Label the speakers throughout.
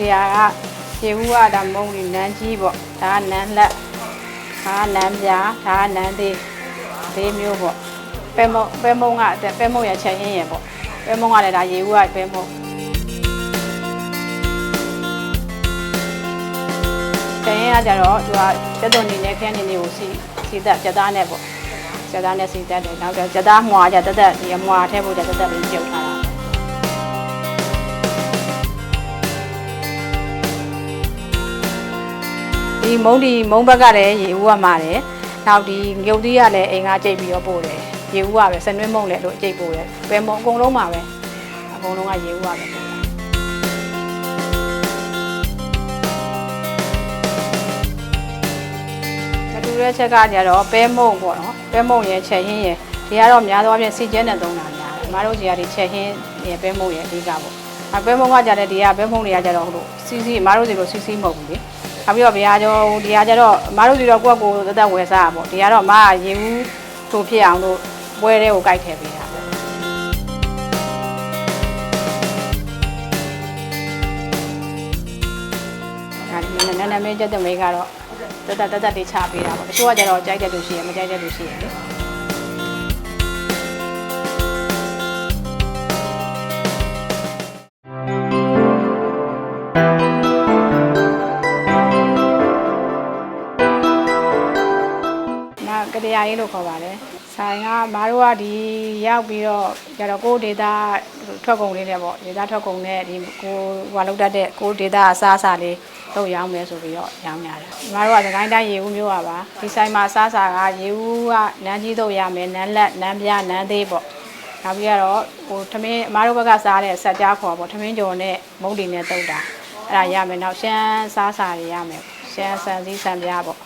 Speaker 1: တရားကရေဦးကဒါမုံဒီနန်းကြီးပေါ့ဒါကနန်းလက်ဒါကနန်းပြားဒါကနန်းသေးသေးမျိုးပေါ့ပဲမုံပဲမုံကပဲမုံရချက်ရင်းရပေါ့ပဲမုံကလည်းဒါရေဦးကပဲမုံချက်ရင်းကကြတော့သူကတက်တော်နေနဲ့ခရမ်းနေနေကိုစီစီတက်ကြက်သားနဲ့ပေါ့ကြက်သားနဲ့စီတက်တယ်နောက်တော့ကြက်သားမွာကြတက်တက်ဒီအမွာထဲပို့ကြတက်တက်လေးပြုတ်ထား ဒီမုံဒီမုံဘက်ကလည်းရေဦးကမာတယ်နောက်ဒီငုတ်သီးကလည်းအိမ်ကကြိတ်ပြီးတော့ပို့တယ်ရေဦးကပဲစနွှဲမုံလည်းလို့အကြိတ်ပို့တယ်ဘယ်မုံအကုန်လုံးမှာပဲအကုန်လုံးကရေဦးကပဲပို့တာမတူတဲ့ချက်ကကြတော့ပဲမုံပေါ့နော်ပဲမုံရဲ့ချက်ဟင်းရဲ့ဒီကတော့များသောအားဖြင့်စီကျဲနဲ့သုံးတာများတယ်အမတို့ကြီးကဒီချက်ဟင်းရဲ့ပဲမုံရဲ့အဓိကပေါ့အပဲမုံကကြတဲ့ဒီကပဲမုံတွေကကြတော့ဟိုလိုစီစီအမတို့စီလိုစီစီမဟုတ်ဘူးလေ နောက်ပြီးတော့ဗျာကျော်ဒီဟာကျတော့အမားတို့စီတော့ကိုယ့်ကိုယ်သက်သက်ဝယ်စားတာပေါ့ဒီကတော့အမကရေဘူးထိုးဖြစ်အောင်လို့ပွဲတဲ့ကိုကြိုက်ထည့်ပေးတာပေါ့ဒါဒီနည်းနည်းမဲချက်တဲ့မိကတော့တက်တက်တက်တက်လေးချပေးတာပေါ့တချို့ကကျတော့ကြိုက်တဲ့လူရှိရမကြိုက်တဲ့လူရှိရလေ တရားရေးလို့ခေါ်ပါတယ်ဆိုင်ကမားတို့ကဒီရောက်ပြီးတော့ကျတော့ကိုယ်ဒေတာထွက်ကုန်လေးနဲ့ပေါ့ဒေတာထွက်ကုန်နဲ့ဒီကိုဟွာလောက်တတ်တဲ့ကိုယ်ဒေတာအစားအစာလေးတော့ရောင်းမယ်ဆိုပြီးတော့ရောင်းရတယ်မားတို့ကသခိုင်းတိုင်းရေဦးမျိုးပါဒီဆိုင်မှာအစားအစာကရေဦးကနန်းကြီးတော့ရမယ်နန်းလက်နန်းပြနန်းသေးပေါ့နောက်ပြီးတော့ဟိုထမင်းအမားတို့ဘက်ကစားတဲ့ဆက်ကြားခေါ်ပေါ့ထမင်းကြော်နဲ့မုံတီနဲ့တုတ်တာအဲ့ဒါရမယ်နောက်ရှမ်းစားစာတွေရမယ်ရှမ်းဆန်စည်းဆန်ပြားပေါ့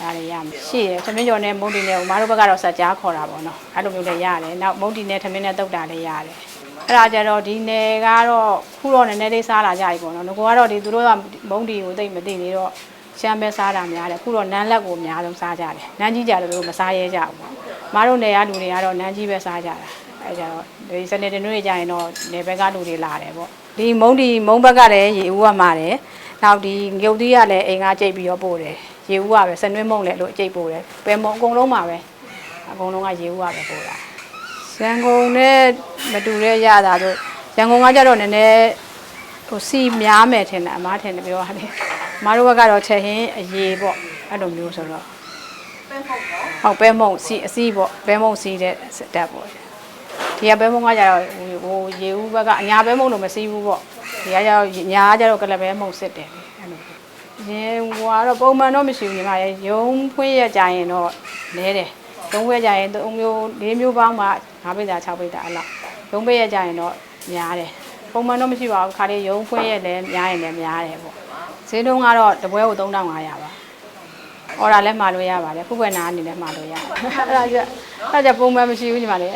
Speaker 1: အဲ့ဒါတွေရမယ်ရှိတယ်သမင်းကျော်နဲ့မုံတီနဲ့မတို့ဘက်ကတော့ဆက်ကြားခေါ်တာပေါ့နော်အဲ့လိုမျိုးလည်းရတယ်နောက်မုံတီနဲ့သမင်းနဲ့တုတ်တာလည်းရတယ်အဲ့ဒါကြတော့ဒီနယ်ကတော့ခုတော့နည်းနည်းလေးစားလာကြပြီပေါ့နော်ငကောကတော့ဒီသူတို့ကမုံတီကိုသိမ့်မသိနေတော့ရှမ်းပဲစားတာများတယ်ခုတော့နန်းလက်ကိုအများဆုံးစားကြတယ်နန်းကြီးကြတယ်လို့မစားရဲကြဘူးပေါ့မတို့နယ်ကလူတွေကတော့နန်းကြီးပဲစားကြတာအဲ့ကြတော့ဒီစနေတင်တွေကြရင်တော့နယ်ဘက်ကလူတွေလာတယ်ပေါ့ဒီမုံတီမုံဘက်ကလည်းရေဦးကမာတယ်နောက်ဒီငုတ်သီးကလည်းအိမ်ကကြိတ်ပြီးတော့ပို့တယ် ရေဦးကပဲစနွှဲမုံလည်းလို့အကျိတ်ပို့တယ်ပဲမုံအကုန်လုံးမှာပဲအကုန်လုံးကရေဦးကပဲပို့တာရန်ကုန်နဲ့မတူတဲ့ရတာတို့ရန်ကုန်ကကြတော့နည်းနည်းဟိုစီများမယ်ထင်တယ်အမားထင်တယ်ပြောရတယ်အမားတို့ဘက်ကတော့ချက်ဟင်းအရေးပေါ့အဲ့လိုမျိုးဆိုတော့ဟုတ်ပဲမုံစီအစီပေါ့ပဲမုံစီတဲ့စတက်ပေါ့ဒီကပဲမုံကကြတော့ဟိုရေဦးဘက်ကအညာပဲမုံလို့မစီးဘူးပေါ့ဒီကကြတော့ညာကကြတော့ကလပဲမုံစစ်တယ်အဲ့လို ရင်ဟွာတော့ပုံမှန်တော့မရှိဘူးညီမရဲ့ရုံဖွင့်ရကြရင်တော့နဲတယ်ရုံဖွင့်ကြရင်၃မျိုး၄မျိုးပေါင်းမှ၅ပိသာ6ပိသာအဲ့လောက်ရုံပိတ်ရကြရင်တော့များတယ်ပုံမှန်တော့မရှိပါဘူးခါလေးရုံဖွင့်ရလည်းများရင်လည်းများတယ်ပေါ့ဈေးတုံးကတော့တပွဲကို3500ပါအော်ဒါလည်းမှာလို့ရပါတယ်ခုပွဲနာအနေနဲ့မှာလို့ရတယ်အဲ့ဒါကြအဲ့ဒါကြပုံမှန်မရှိဘူးညီမလေး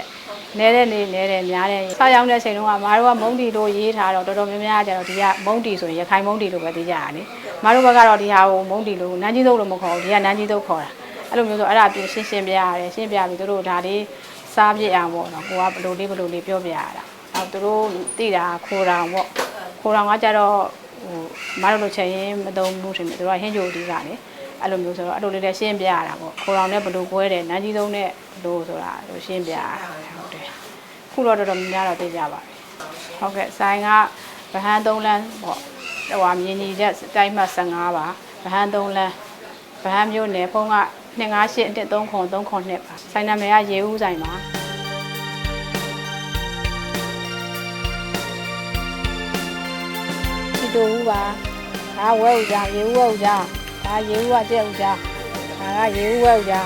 Speaker 1: နဲတဲ့နေနဲတယ်များတယ်ဆောက်ရောက်တဲ့အချိန်တုန်းကမားတို့ကမုံတီလို့ရေးထားတော့တော်တော်များများကျတော့ဒီကမုံတီဆိုရင်ရခိုင်မုံတီလို့ပဲသိကြရလေ မားတို့ဘက်ကတော့ဒီဟာကိုမုံတီလို့နန်းကြီးသုတ်လို့မခေါ်ဘူးဒီကနန်းကြီးသုတ်ခေါ်တာအဲ့လိုမျိုးဆိုအဲ့ဒါပြရှင်းရှင်းပြရတယ်ရှင်းပြပြီးသူတို့ဒါလေးစားပြစ်အောင်ပေါ့နော်ကိုကဘလို့လေးဘလို့လေးပြောပြရတာနောက်သူတို့သိတာခိုးတောင်ပေါ့ခိုးတောင်ကကြတော့ဟိုမားတို့လိုချက်ရင်းမသုံးဘူးထင်တယ်သူတို့ကဟင်းကြိုတီးကလေအဲ့လိုမျိုးဆိုတော့အဲ့လိုလေးလည်းရှင်းပြရတာပေါ့ခိုးတောင်နဲ့ဘလို့ကွဲတယ်နန်းကြီးသုတ်နဲ့ဘလို့ဆိုတာရှင်းပြရတာဟုတ်တယ်ခုတော့တော်တော်များများတော့သိကြပါပြီ။ဟုတ်ကဲ့ဆိုင်ကဗဟန်း3လမ်းပေါ့။ ဟိုဟာမြင်းကြီးတဲ့တိုင်းမှ15ပါ။ဗဟန်း3လမ်းဗဟန်းမျိုးနယ်ဖုန်းက258အတစ်3ခွန်3ခွန်2ပါ။ဆိုင်နာမည်ကရေဦးဆိုင်ပါ။ချီတူဦးပါ။ဒါဝဲဦးကြရေဦးဝဲဦးကြ။ဒါရေဦးကကျက်ဦးကြ။ဒါကရေဦးဝဲဦးကြ။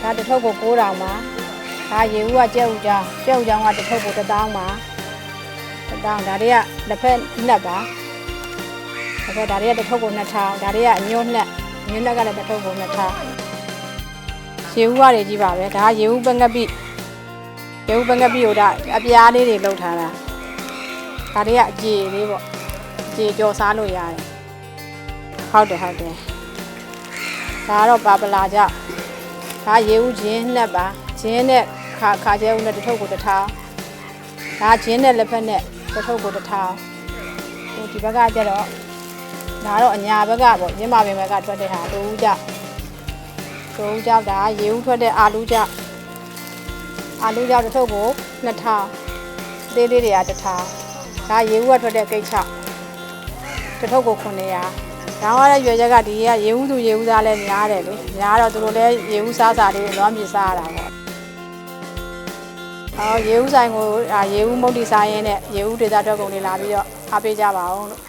Speaker 1: ဒါတစ်ထုပ်ကို9000ပါ။ဒါရေဦးကကြက်ဥကြောင်းကြက်ဥကြောင်းကတစ်ထုပ်ကိုတစ်တောင်းပါ တစ်တောင်းဒါတွေကလက်ဖက်နှက်ပါဒါကဒါတွေကတစ်ထုပ်ကို2000ဒါတွေကအညွန့်နှက်ညွန့်နှက်ကလည်းတစ်ထုပ်ကို2000ရေဦးကတွေကြီးပါပဲဒါကရေဦးပငပိရေဦးပငပိကိုဒါအပြားလေးတွေလောက်ထားတာဒါတွေကအကြေလေးပေါ့အကြေကြော်စားလို့ရတယ်ဟုတ်တယ်ဟုတ်တယ်ဒါကတော့ပါပလာကြဒါရေဦးချင်းနှက်ပါဂျင်းနဲ့ခါခါကျဲဦးနဲ့တစ်ထုပ်ကိုတစ်ထောင်ဒါဂျင်းနဲ့လက်ဖက်နဲ့ တစ်ထုပ်ကိုတစ်ထောင်ဟိုဒီဘက်ကကျတော့ဒါတော့အညာဘက်ကပေါ့ရင်းမာပင်ဘက်ကထွက်တဲ့ဟာတူဦးကြောက်တူဦးကြောက်ဒါရေဦးထွက်တဲ့အာလူကြောက်အာလူကြောက်တစ်ထုပ်ကိုနှစ်ထောင်သေးလေးတွေကတစ်ထောင်ဒါရေဦးကထွက်တဲ့ကိတ်ချတစ်ထုပ်ကို900ဒါကလည်းရွယ်ချက်ကဒီကရေဦးသူရေဦးသားလည်းများတယ်လေများတော့သူတို့လည်းရေဦးစားစားလေးလွမ်းမြေစားရတာပေါ့ အော်ရေဦးဆိုင်ကိုအာရေဦးမုတ်တီစားရင်းနဲ့ရေဦးဒေသထွက်ကုန်တွေလာပြီးတော့အားပေးကြပါအောင်လို့